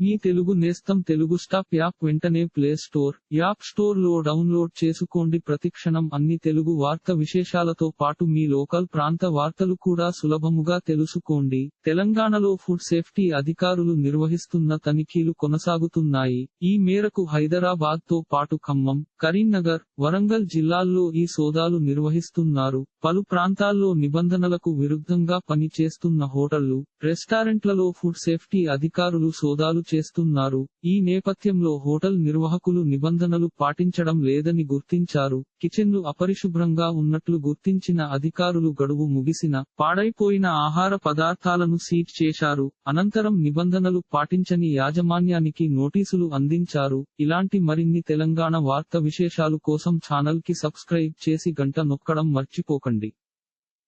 మీ తెలుగు నేస్తం Telugu stop app వెంటనే play store app స్టోర్లో డౌన్లోడ్ చేసుకోండి. ప్రతిక్షణం అన్ని తెలుగు వార్త విశేషాలతో పాటు మీ లోకల్ ప్రాంత వార్తలు కూడా సులభముగా తెలుసుకోండి. తెలంగాణలో ఫుడ్ సేఫ్టీ అధికారులు నిర్వహిస్తున్న తనిఖీలు కొనసాగుతున్నాయి. ఈ మేరకు హైదరాబాద్తో పాటు ఖమ్మం కరీంనగర్ వరంగల్ జిల్లాల్లో ఈ సోదాలు నిర్వహిస్తున్నారు. పలు ప్రాంతాల్లో నిబంధనలకు విరుద్ధంగా పని చేస్తున్న హోటళ్ళు రెస్టారెంట్లలో ఫుడ్ సేఫ్టీ అధికారులు సోదాలు చేస్తున్నారు. ఈ నేపథ్యంలో హోటల్ నిర్వాహకులు నిబంధనలు పాటించడం లేదని గుర్తించారు. కిచెన్లు అపరిశుభ్రంగా ఉన్నట్లు గుర్తించిన అధికారులు గడువు ముగిసిన పాడైపోయిన ఆహార పదార్థాలను సీజ్ చేశారు. అనంతరం నిబంధనలు పాటించని యాజమాన్యానికి నోటీసులు అందించారు. ఇలాంటి మరిన్ని తెలంగాణ వార్త విశేషాలు కోసం ఛానల్కి సబ్స్క్రైబ్ చేసి గంట నొక్కడం మర్చిపోకండి.